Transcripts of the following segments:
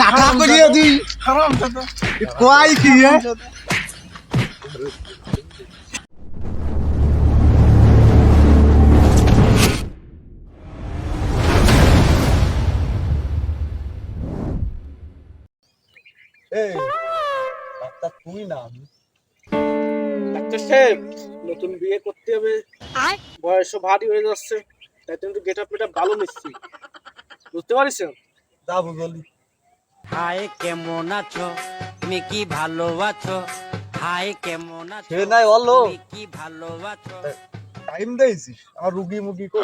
নাকা করিয়ে তুই কয় কি হ্যাঁ? এই না ডাক্তার সাহেব নতুন বিয়ে করতে হবে। বয়সও ভারী হয়ে যাচ্ছে তাই জন্য গেট আপ মেটা ভালো নিচ্ছি। বুঝতে পারছেন? যাব জলদি হাই কেমন আছো? তুমি কি ভালো আছো? হাই কেমন আছো? সে নাই বলো তুমি কি ভালো আছো? টাইম দিয়েছিস? আমার রুগী মুগি কো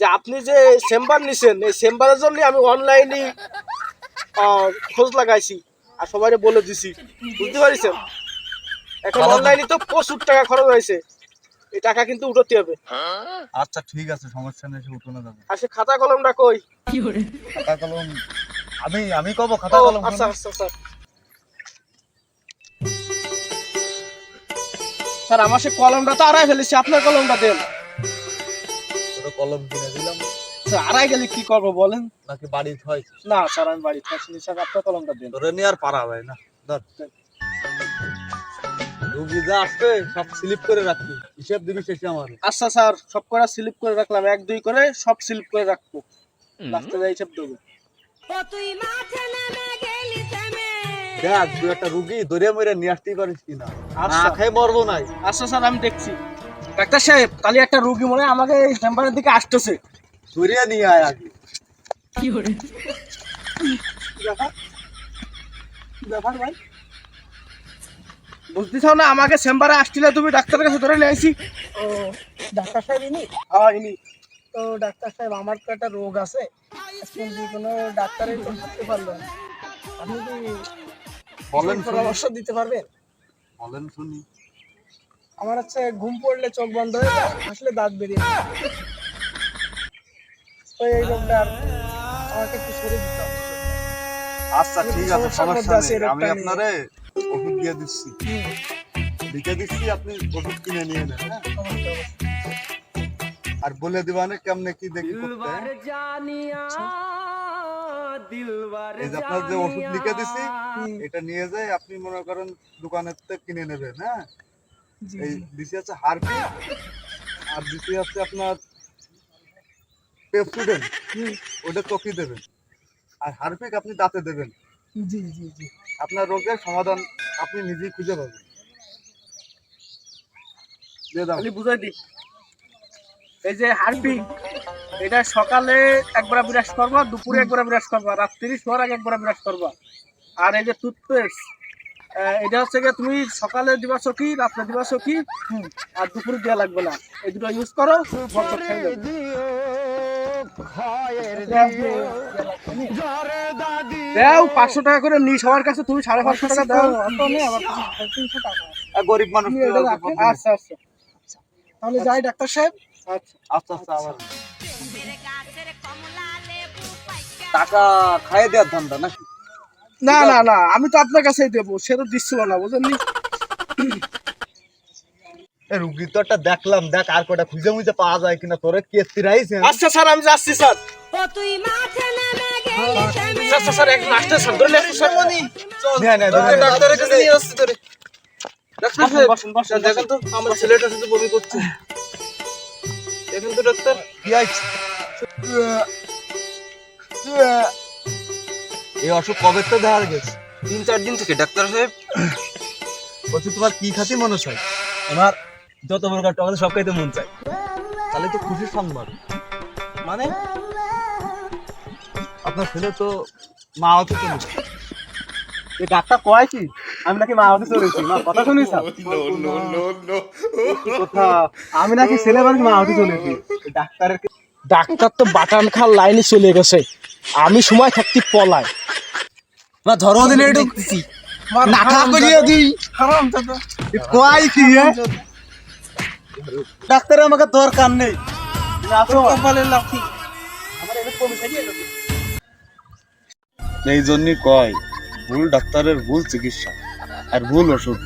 যে আপনি যে চেম্বার নিছেন এই চেম্বারের জন্য আমি অনলাইনে খোঁজ লাগাইছি আর সবাই বলে দিছি। বুঝতে পারছেন? এখন অনলাইনে তো প্রচুর টাকা খরচ হয়েছে। এই টাকা কিন্তু উঠোতে হবে। আচ্ছা ঠিক আছে সমস্যা নেই সে উঠোনে যাবে। আর সে খাতা কলমটা কই? খাতা কলম আমি আমি কব খাতা কলম আচ্ছা আচ্ছা স্যার স্যার আমার সে কলমটা তো আড়াই ফেলেছি আপনার কলমটা দেন। কলম কিনে দিলাম। স্যার আড়াই গেলে কি করব বলেন? নাকি বাড়ি থয়? না স্যার আমি বাড়িতে আসিনি স্যার আপনার কলমটা দেন। ধরে নিয়ে আর পারা হয় না। ধর। রুগী যা আসবে সব স্লিপ করে রাখবি। হিসেব দিবি শেষে আমার আচ্ছা স্যার সব করে স্লিপ করে রাখলাম এক দুই করে সব স্লিপ করে রাখব। লাস্টে যাই হিসেব দেবো। তুই মাঠে নেমে গেলি থেমে দেখ তুই একটা রুগী দরিয়া মরে নিয়ে আসতেই পারিস কিনা। আচ্ছা। না খাই মরবো নাই। আচ্ছা স্যার আমি দেখছি। ডাক্তার সাহেব কালি একটা রুগী মনে হয় আমাকে এই চেম্বারের দিকে আসতেছে। দরিয়া নিয়ে আয় আগে। কি ব্যাপার ভাই। বুঝতে চাও না আমাকে চেম্বারে আসছিলে তুমি ডাক্তারের কাছে ধরে নিয়ে আইছি। ও ডাক্তার সাহেব ইনি? হ্যাঁ ইনি। তো ডাক্তার সাহেব আমার তো একটা রোগ আছে। যে কোনো ডাক্তারই তো ধরতে পারল না। আপনি কি বলেন পরামর্শ দিতে পারবেন? বলেন শুনি। আমার হচ্ছে ঘুম পড়লে চোখ বন্ধ হয়ে যায় আসলে দাঁত বেরিয়ে যায়। তো এই রোগটা আমাকে একটু সরিয়ে দিতে হবে। আচ্ছা ঠিক আছে সমস্যা নেই। আমি আপনারে ওষুধ দিয়ে দিচ্ছি। লিখে দিচ্ছি আপনি ওষুধ কিনে নিয়ে নেন হ্যাঁ? আর বলে দিবানে কেমনে কি দেখি করতে? দিলবার এই যে আপনার যে ওষুধ লিখে দিছি এটা নিয়ে যাই আপনি মনে করেন দোকানের থেকে কিনে নেবেন হ্যাঁ? এই। দিছি আছে হারপি আর দিছি আছে আপনার পেপসুডেন ওটা চকি দেবেন। আর হারপিক আপনি দাঁতে দেবেন। জি জি জি। আপনার রোগের সমাধান আপনি নিজেই খুঁজে পাবেন। খালি বুঝাই দিই। এই যে হারপি এটা সকালে একবার বিরাজ করবা দুপুরে একবার বিরাজ করবা রাত্রি শোয়ার আগে একবার বিরাজ করবা। আর এই যে টুথপেস্ট এটা হচ্ছে গিয়ে তুমি সকালে দিবা চকি রাত্রে দিবা চকি আর দুপুরে দেওয়া লাগবে না। এই দুটো ইউজ করো খেয়ে দাও। পাঁচশো টাকা করে নি সবার কাছে তুমি সাড়ে পাঁচশো টাকা দাও। গরিব মানুষ তুমি আচ্ছা আচ্ছা তাহলে যাই ডাক্তার সাহেব। আচ্ছা আচ্ছা আচ্ছা আবার। টাকা খাইয়ে দেওয়ার ধান্দা নাকি? না না না আমি তো আপনার কাছেই দেবো। সে তো দিচ্ছিল না বুঝলেন এ রুগী তো একটা দেখলাম দেখ আর কটা খুঁজে মুজে পাওয়া যায় কিনা তোরে কেসি রাইছে আচ্ছা স্যার আমি যাচ্ছি স্যার। ও তুই মাঠে নেমে গেলি স্যার স্যার, স্যার এক স্যার ধরে স্যার। না না না ডাক্তারের কাছে নিয়ে আসছি তোরে। ডাক্তার বসুন বসুন দেখেন তো আমার ছেলেটা শুধু বমি করছে। দেখেন তো ডাক্তার। কি আইছে? এই অসুখ কবে তো দেখা গেছে? তিন চার দিন থেকে ডাক্তার সাহেব। বলছি তোমার কি খাতি মনে হয়? আমার যত প্রকার টাকা সব খাইতে মন চাই তাহলে তো খুশির সংবাদ। মানে আপনার ছেলে তো মা হতে চলেছে। এই ডাক্তার কয় কি? আমি নাকি মা হতে চলেছি। মা কথা শুনি স্যার কথা? আমি নাকি ছেলে মানুষ মা হতে চলেছি। ডাক্তারের ডাক্তার তো বাটান খাল লাইনে চলে গেছে। আমি সময় থাকতে পলাই না ধরো দিন একটু নাকা করিয়ে দিই। হারাম দাদা কয় কি হ্যাঁ ডাক্তার আমাকে দরকার নেই। এই জন্যই কয় ভুল ডাক্তারের ভুল চিকিৎসা আর ভুল ওষুধ।